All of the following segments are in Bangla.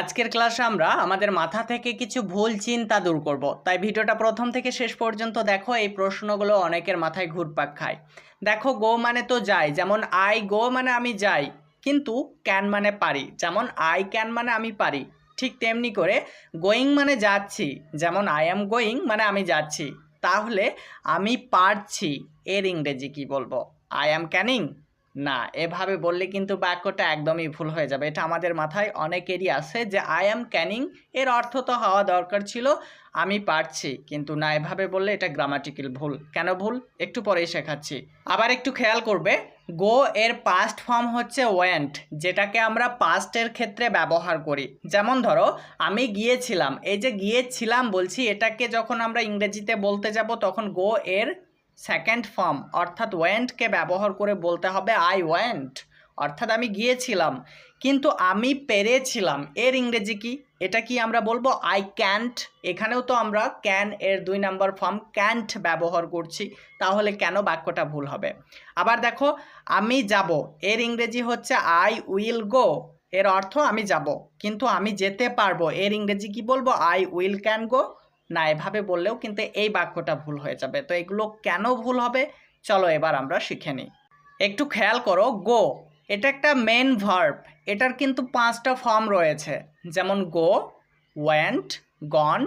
আজকের ক্লাসে আমরা আমাদের মাথা থেকে কিছু ভুল চিন্তা দূর করব। তাই ভিডিওটা প্রথম থেকে শেষ পর্যন্ত দেখো, এই প্রশ্নগুলো অনেকের মাথায় ঘুরপাক খায়। দেখো গো মানে তো যাই, যেমন আই গো মানে আমি যাই, কিন্তু ক্যান মানে পারি, যেমন আই ক্যান মানে আমি পারি, ঠিক তেমনি করে গোয়িং মানে যাচ্ছি, যেমন আই অ্যাম গোয়িং মানে আমি যাচ্ছি, তাহলে আমি পারছি, এর ইংরেজি কি বলব? আই অ্যাম ক্যানিং না, এভাবে বললে কিন্তু বাক্যটা একদমই ভুল হয়ে যাবে। এটা আমাদের মাথায় অনেকেরই আছে যে আই অ্যাম ক্যানিং এর অর্থ তো হওয়া দরকার ছিল, আমি পারছি। কিন্তু না, এভাবে বললে এটা গ্রামাটিক্যাল ভুল। কেন ভুল? একটু পরেই শেখাচ্ছি। আবার একটু খেয়াল করবে গো এর পাস্ট ফর্ম হচ্ছে ওয়েন্ট যেটাকে আমরা পাস্টের ক্ষেত্রে ব্যবহার করি। যেমন ধরো, আমি গিয়েছিলাম। এই যে গিয়েছিলাম বলছি, এটাকে যখন আমরা ইংরেজিতে বলতে যাব, তখন গো এর সেকেন্ড ফর্ম অর্থাৎ ওয়েন্টকে ব্যবহার করে বলতে হবে আই ওয়েন্ট অর্থাৎ আমি গিয়েছিলাম, কিন্তু আমি পেরেছিলাম। এর ইংরেজি কি? এটা কি আমরা বলব? আই ক্যান্ট এখানেও তো আমরা ক্যান এর দুই নাম্বার ফর্ম ক্যান্ট ব্যবহার করছি, তাহলে কেন বাক্যটা ভুল হবে? আবার দেখো, আমি যাব। এর ইংরেজি হচ্ছে আই উইল গো এর অর্থ, আমি যাব। কিন্তু আমি যেতে পারব। এর ইংরেজি কি বলব? আই উইল ক্যান গো না এভাবে বললেও কিন্তু এই বাক্যটা ভুল হয়ে যাবে। তো এগুলো কেন ভুল হবে? চলো এবার আমরা শিখে নিই। একটু খেয়াল করো, গো, এটা একটা মেন ভার্ব এটার কিন্তু পাঁচটা ফর্ম রয়েছে। যেমন go went gone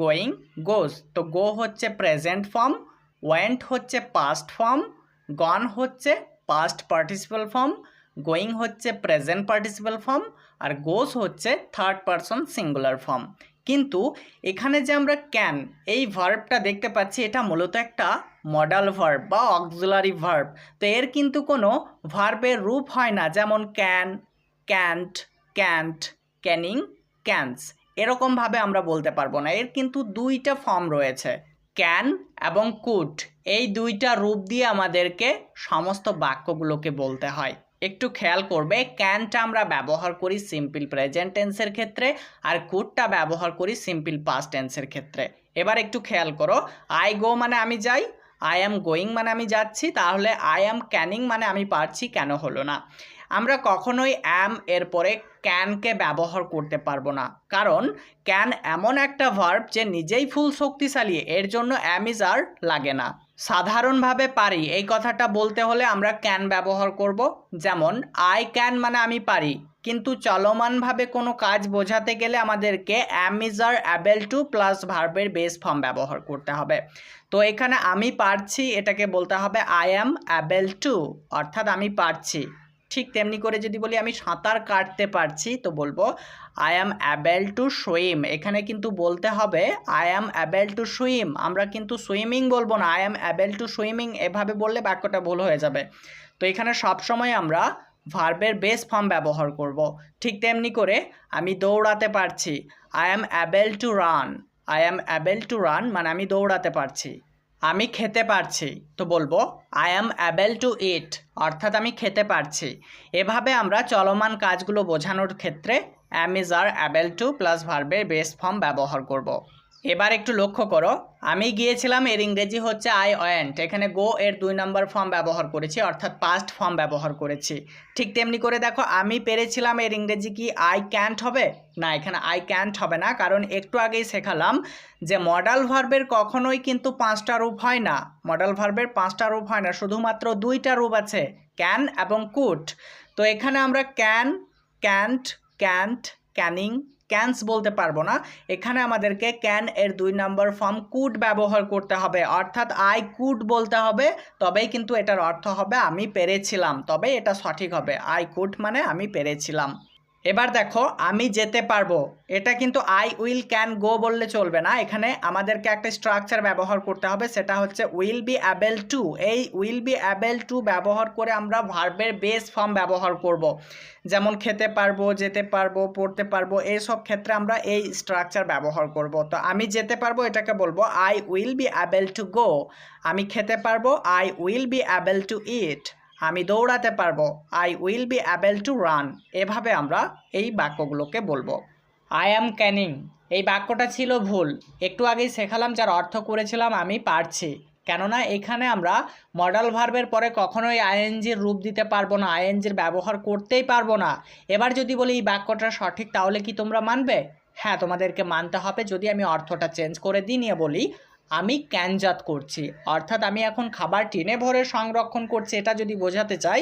going goes তো গো হচ্ছে প্রেজেন্ট ফর্ম ওয়েন্ট হচ্ছে পাস্ট ফর্ম গন হচ্ছে পাস্ট পার্টিসিপাল ফর্ম গোয়িং হচ্ছে প্রেজেন্ট পার্টিসিপাল ফর্ম আর গোজ হচ্ছে থার্ড পারসন সিঙ্গুলার ফর্ম কিন্তু এখানে যে আমরা ক্যান এই ভার্বটা দেখতে পাচ্ছি, এটা মূলত একটা মডাল ভার্ব বা অক্সিলারি ভার্ব তো এর কিন্তু কোনো ভার্বের রূপ হয় না, যেমন can canned canned canning cans এরকমভাবে আমরা বলতে পারব না। এর কিন্তু দুইটা ফর্ম রয়েছে ক্যান এবং কুট এই দুইটা রূপ দিয়ে আমাদেরকে সমস্ত বাক্যগুলোকে বলতে হয়। একটু খেয়াল করবে ক্যানটা আমরা ব্যবহার করি সিম্পল প্রেজেন্ট টেন্সের ক্ষেত্রে আর কুডটা ব্যবহার করি সিম্পল পাস্ট টেন্সের ক্ষেত্রে। এবার একটু খেয়াল করো আই গো মানে আমি যাই আই অ্যাম গোয়িং মানে আমি যাচ্ছি, তাহলে আই অ্যাম ক্যানিং মানে আমি পারছি, কেন হলো না। আমরা কখনোই অ্যাম এর পরে ক্যানকে ব্যবহার করতে পারব না, কারণ ক্যান এমন একটা ভার্ব যে নিজেই ফুল শক্তিশালী, এর জন্য অ্যাম ইজ আর লাগে না। সাধারণভাবে পারি। এই কথাটা বলতে হলে আমরা ক্যান ব্যবহার করব। যেমন আই ক্যান মানে আমি পারি। কিন্তু চলমানভাবে কোনো কাজ বোঝাতে গেলে আমাদেরকে am is are able to plus ভার্বের বেস ফর্ম ব্যবহার করতে হবে। তো এখানে আমি পারছি, এটাকে বলতে হবে আই অ্যাম অ্যাবেল টু অর্থাৎ আমি পারছি। ঠিক তেমনি করে যদি বলি আমি সাঁতার কাটতে পারছি, তো বলব I am able to swim এখানে কিন্তু বলতে হবে I am able to swim আমরা কিন্তু সুইমিং বলব না। I am able to swimming এভাবে বললে বাক্যটা ভুল হয়ে যাবে। তো এখানে সবসময় আমরা ভার্বের বেস ফর্ম ব্যবহার করব। ঠিক তেমনি করে আমি দৌড়াতে পারছি। I am able to run I am able to run মানে আমি দৌড়াতে পারছি। আমি খেতে পারছি, তো বলব I am able to eat অর্থাৎ আমি খেতে পারছি এভাবে আমরা চলমান কাজগুলো বোঝানোর ক্ষেত্রে am is are able to plus ভার্বের বেস ফর্ম ব্যবহার করব। এবার একটু লক্ষ্য করো। আমি গিয়েছিলাম, এর ইংরেজি হচ্ছে আই ওয়েন্ট এখানে গো এর দুই নম্বর ফর্ম ব্যবহার করেছি, অর্থাৎ পাস্ট ফর্ম ব্যবহার করেছি। ঠিক তেমনি করে দেখো, আমি পেরেছিলাম এর ইংরেজি কি আই ক্যান্ট হবে? না, এখানে আই ক্যান্ট হবে না, কারণ একটু আগেই শেখালাম যে মডাল ভার্বের কখনোই কিন্তু পাঁচটা রূপ হয় না। মডাল ভার্বের পাঁচটা রূপ হয় না, শুধুমাত্র দুইটা রূপ আছে ক্যান এবং কুট তো এখানে আমরা can canned canned canning cans বলতে পারব না। এখানে আমাদেরকে ক্যান এর দুই নম্বর ফর্ম কুড ব্যবহার করতে হবে। অর্থাৎ আই কুড বলতে হবে, তবেই কিন্তু এটার অর্থ হবে আমি পেরেছিলাম তবে এটা সঠিক হবে। আই কুড মানে আমি পেরেছিলাম। এবার দেখো, আমি যেতে পারব। এটা কিন্তু আই উইল ক্যান গো বললে চলবে না। এখানে আমাদেরকে একটা স্ট্রাকচার ব্যবহার করতে হবে, সেটা হচ্ছে উইল বি অ্যাবেল টু এই উইল বি অ্যাবেল টু ব্যবহার করে আমরা ভার্বের বেস ফর্ম ব্যবহার করব। যেমন খেতে পারব, যেতে পারব, পড়তে পারব এইসব ক্ষেত্রে আমরা এই স্ট্রাকচার ব্যবহার করব। তো আমি যেতে পারব, এটাকে বলব I will be able to go আমি খেতে পারব I will be able to eat আমি দৌড়াতে পারব। I will be able to run এভাবে আমরা এই বাক্যগুলোকে বলব। আই অ্যাম ক্যানিং এই বাক্যটা ছিল ভুল। একটু আগেই শেখালাম যার অর্থ করেছিলাম আমি পারছি। কেননা এখানে আমরা মডাল ভার্বের পরে কখনোই আইএনজির রূপ দিতে পারব না আইএনজির ব্যবহার করতেই পারব না। এবার যদি বলি এই বাক্যটা সঠিক, তাহলে কি তোমরা মানবে? হ্যাঁ তোমাদেরকে মানতে হবে। যদি আমি অর্থটা চেঞ্জ করে দিই নিয়ে বলি আমি ক্যানজাত করছি। অর্থাৎ আমি এখন খাবার টিনে ভরে সংরক্ষণ করছি, এটা যদি বোঝাতে চাই,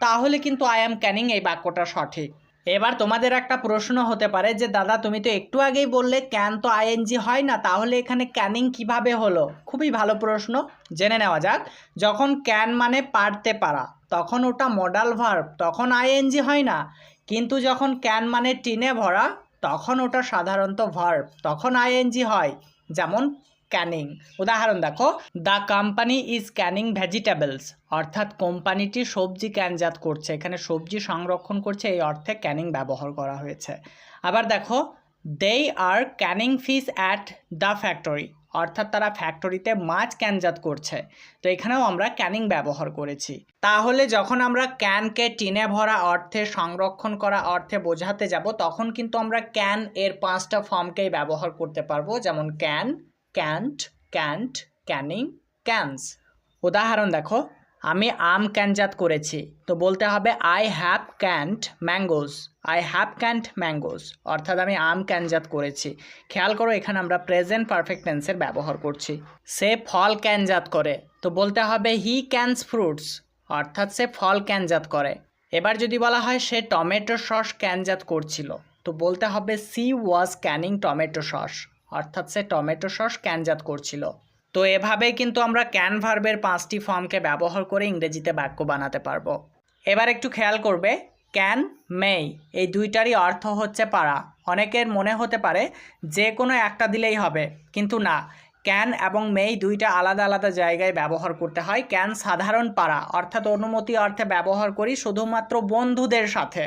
তাহলে কিন্তু আই অ্যাম ক্যানিং এই বাক্যটা সঠিক। এবার তোমাদের একটা প্রশ্ন হতে পারে যে, দাদা, তুমি তো একটু আগেই বললে ক্যান তো আইএনজি হয় না, তাহলে এখানে ক্যানিং কীভাবে হলো? খুবই ভালো প্রশ্ন, জেনে নেওয়া যাক। যখন ক্যান মানে পারতে পারা, তখন ওটা মডাল ভার্ব তখন আইএনজি হয় না। কিন্তু যখন ক্যান মানে টিনে ভরা, তখন ওটা সাধারণত ভার্ব তখন আইএনজি হয়। যেমন ক্যানিং উদাহরণ দেখো the company is canning vegetables অর্থাৎ কোম্পানিটি সবজি ক্যানজাত করছে। এখানে সবজি সংরক্ষণ করছে, এই অর্থে ক্যানিং ব্যবহার করা হয়েছে। আবার দেখো they are canning fish at the factory অর্থাৎ তারা ফ্যাক্টরিতে মাছ ক্যানজাত করছে। তো এখানেও আমরা ক্যানিং ব্যবহার করেছি। তাহলে যখন আমরা ক্যানকে টিনে ভরা অর্থে সংরক্ষণ করা অর্থে বোঝাতে যাব, তখন কিন্তু আমরা ক্যান এর পাঁচটা ফর্মকেই ব্যবহার করতে পারব, যেমন can canned canned canning cans উদাহরণ দেখো, আমি আম ক্যানজাত করেছি, তো বলতে হবে I have canned mangoes I have canned mangoes অর্থাৎ আমি আম ক্যানজাত করেছি। খেয়াল করো, এখানে আমরা প্রেজেন্ট পারফেক্ট টেন্সের ব্যবহার করছি। সে ফল ক্যানজাত করে, তো বলতে হবে হি ক্যানস ফ্রুটস অর্থাৎ সে ফল ক্যানজাত করে। এবার যদি বলা হয়, সে টমেটো সস ক্যানজাত করছিল, তো বলতে হবে she was canning tomato sauce. অর্থাৎ সে টমেটো সস ক্যানজাত করছিল। তো এভাবেই কিন্তু আমরা ক্যান ভার্বের পাঁচটি ফর্মকে ব্যবহার করে ইংরেজিতে বাক্য বানাতে পারব। এবার একটু খেয়াল করবে, ক্যান, মেই, এই দুইটারই অর্থ হচ্ছে পারা অনেকের মনে হতে পারে যে কোনো একটা দিলেই হবে, কিন্তু না। ক্যান এবং মেই দুইটা আলাদা আলাদা জায়গায় ব্যবহার করতে হয়। ক্যান সাধারণ পারা অর্থাৎ অনুমতি অর্থে ব্যবহার করি শুধুমাত্র বন্ধুদের সাথে।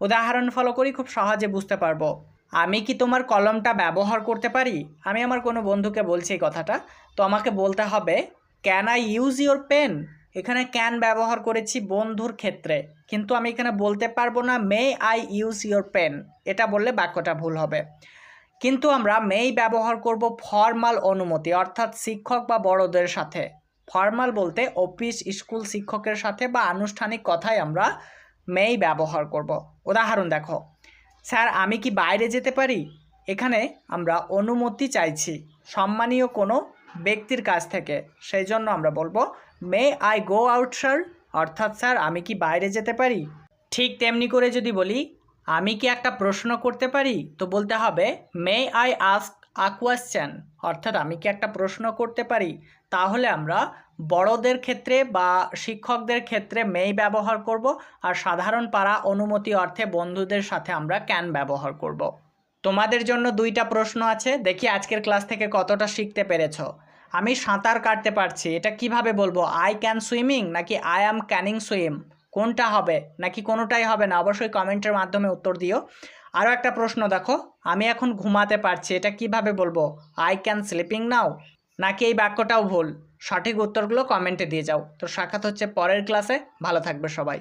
উদাহরণ ফলো করি, খুব সহজে বুঝতে পারব। আমি কি তোমার কলমটা ব্যবহার করতে পারি? আমি আমার কোনো বন্ধুকে বলছি এই কথাটা। তো আমাকে বলতে হবে can I use your pen এখানে ক্যান ব্যবহার করেছি বন্ধুর ক্ষেত্রে। কিন্তু আমি এখানে বলতে পারব না may I use your pen এটা বললে বাক্যটা ভুল হবে। কিন্তু আমরা মেই ব্যবহার করব ফর্মাল অনুমতি, অর্থাৎ শিক্ষক বা বড়দের সাথে। ফর্মাল বলতে অফিস স্কুল শিক্ষকের সাথে বা আনুষ্ঠানিক কথায় আমরা মেই ব্যবহার করব। উদাহরণ দেখো। স্যার, আমি কি বাইরে যেতে পারি? এখানে আমরা অনুমতি চাইছি, সম্মানীয় কোনো ব্যক্তির কাছ থেকে। সেই জন্য আমরা বলব may I go out sir অর্থাৎ স্যার আমি কি বাইরে যেতে পারি? ঠিক তেমনি করে যদি বলি, আমি কি একটা প্রশ্ন করতে পারি? তো বলতে হবে মে আই আস্ক কোয়েশ্চেন অর্থাৎ আমি কি একটা প্রশ্ন করতে পারি? তাহলে আমরা বড়দের ক্ষেত্রে বা শিক্ষকদের ক্ষেত্রে মেই ব্যবহার করব আর সাধারণ পাড়া অনুমতি অর্থে বন্ধুদের সাথে আমরা ক্যান ব্যবহার করব। তোমাদের জন্য দুইটা প্রশ্ন আছে, দেখি আজকের ক্লাস থেকে কতটা শিখতে পেরেছ। আমি সাঁতার কাটতে পারছি, এটা কীভাবে বলব? আই ক্যান সুইমিং নাকি আই অ্যাম ক্যানিং সুইম কোনটা হবে? নাকি কোনোটাই হবে না? অবশ্যই কমেন্টের মাধ্যমে উত্তর দিও। আরও একটা প্রশ্ন দেখো। আমি এখন ঘুমাতে পারছি, এটা কীভাবে বলব? আই ক্যান স্লিপিং নাও নাকি এই বাক্যটাও ভুল? সঠিক উত্তরগুলো কমেন্টে দিয়ে যাও। তো সাক্ষাৎ হচ্ছে পরের ক্লাসে ভালো থাকবে সবাই।